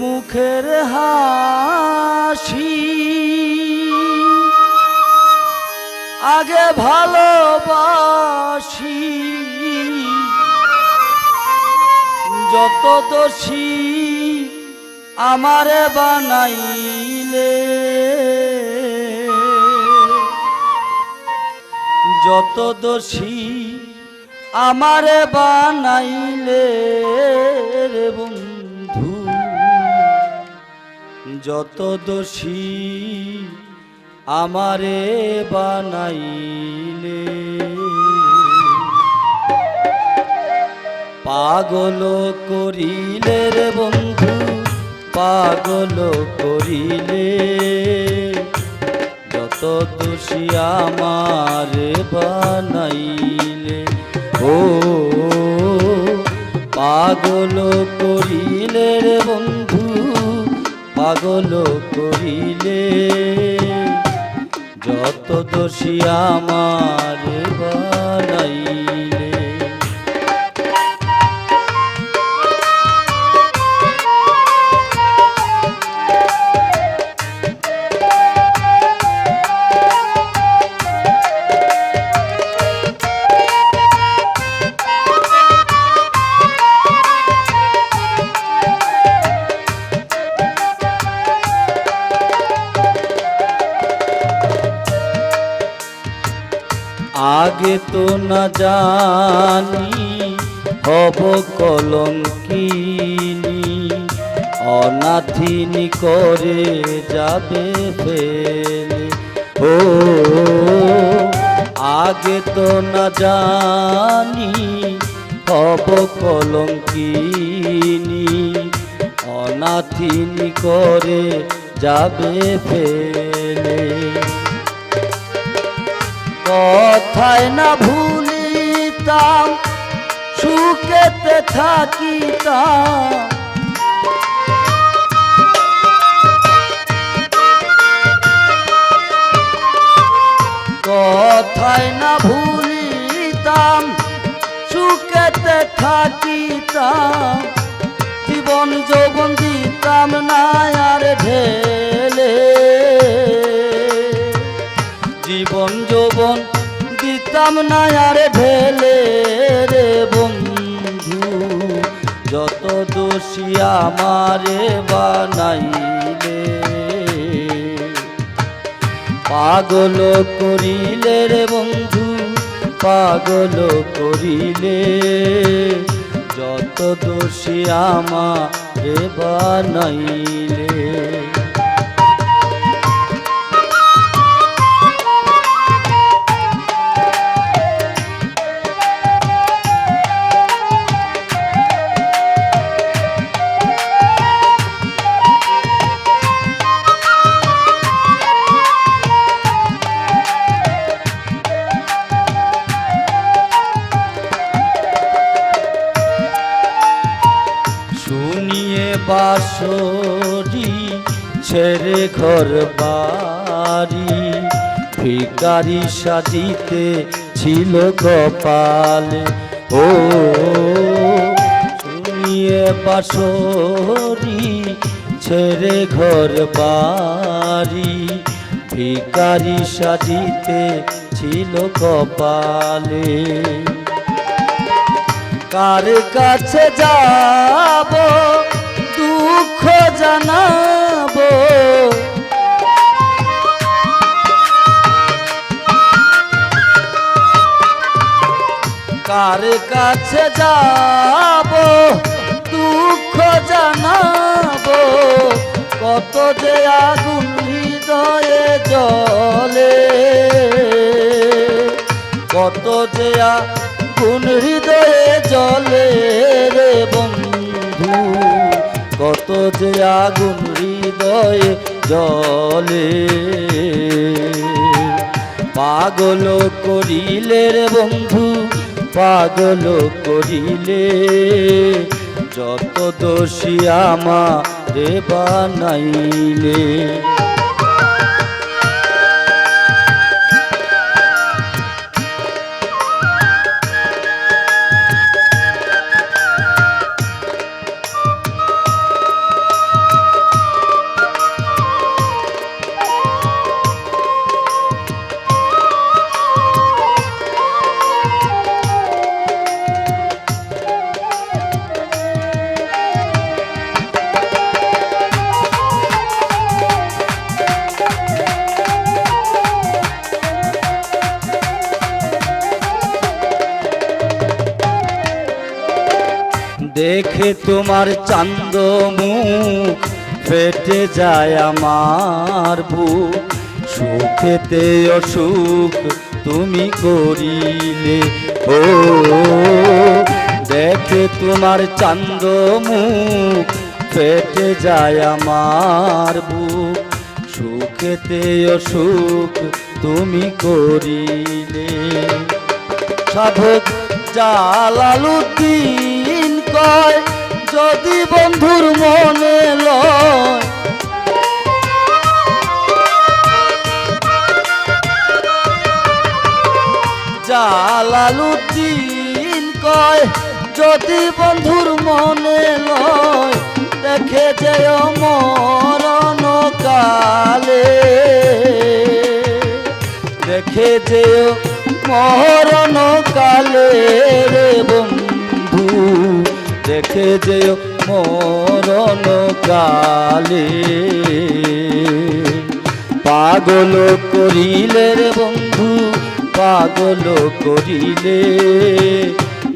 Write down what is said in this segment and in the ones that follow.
মুখের হাসি। আগে ভালোবাসি। যত দোষী আমারে বানাইলে যত দোষী আমারে বানাইলে রে যত দোষী আমারে বানাইলে। পাগল করিলে রে বন্ধু, পাগল করিলে। যত দোষী আমার বানাইলে। ও, পাগল করিলে রে বন্ধু পাগল করিলে যত দোষী আমার বানাইলে আগে তো না জানি, হব কলঙ্কিনী। অনাথিনী করে যাবে ফেলে। ও, আগে তো না জানি, হব কলঙ্কিনী। অনাথিনী করে যাবে ফেলে। কথায় না ভুলিতাম সুখেতে থাকিতাম। দিতাম না আর ঢেলে রে বন্ধু, যত দোষী আমারে বানাইলে, পাগল করিলে রে বন্ধু, পাগল করিলে, যত দোষী আমারে বানাইলে। বাসরি, ছেড়ে ঘর বাড়ি, ভিকারি সাজিতে ছিল কপালে। ও শুনিয়ে বাসরি, ছেড়ে ঘর বাড়ি, ভিকারি সাজিতে ছিল কপালে। কার কাছে যাব কার কাছে যাব? দুঃখ জানাব। কত যে আগুন হৃদয়ে জলে কত যে আগুন হৃদয়ে জলে রে বন্ধু। কত যে আগুন হৃদয়ে জলে পাগল করিলে রে বন্ধু পাগল করিলে যত দোষী আমারে বানাইলে। তোমার চান্দ মুখ ফেটে যায় আমার বুক। সুখেতে অসুখ তুমি করিলে ও। দেখে তোমার চান্দ মুখ ফেটে যায় আমার বুক। সুখেতে অসুখ তুমি করিলে। সাধক জালালুদ্দিন কয় যদি বন্ধুর মনে লয় জালালুদ্দিন কয়, যদি বন্ধুর মনে লয় দেখে যে মরণ কালে দেখে যে মরণ কালে দেখে যে মরণ কালে। পাগল করিলে রে বন্ধু, পাগল করিলে।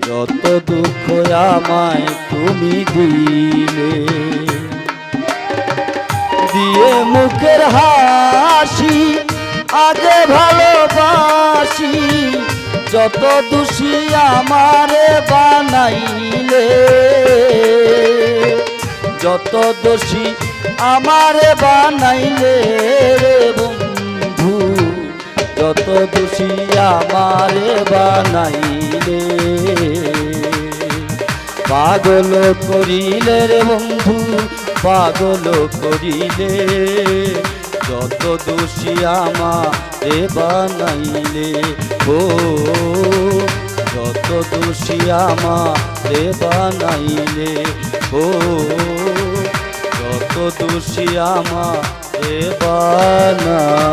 যত দুঃখ আমায় তুমি দিলে। দিয়ে মুখের হাসি আগে ভালোবাসি, যত দোষী আমারে বানাইলে। যত দোষী আমারে বানাইলে রে বন্ধু, যত দোষী আমারে বানাইলে। পাগল করিলে রে বন্ধু, পাগল করিলে। যত দোষী আমারে বানাইলে, ও যত দোষী আমারে বানাইলে ও যত দোষী আমারে বানাইলে।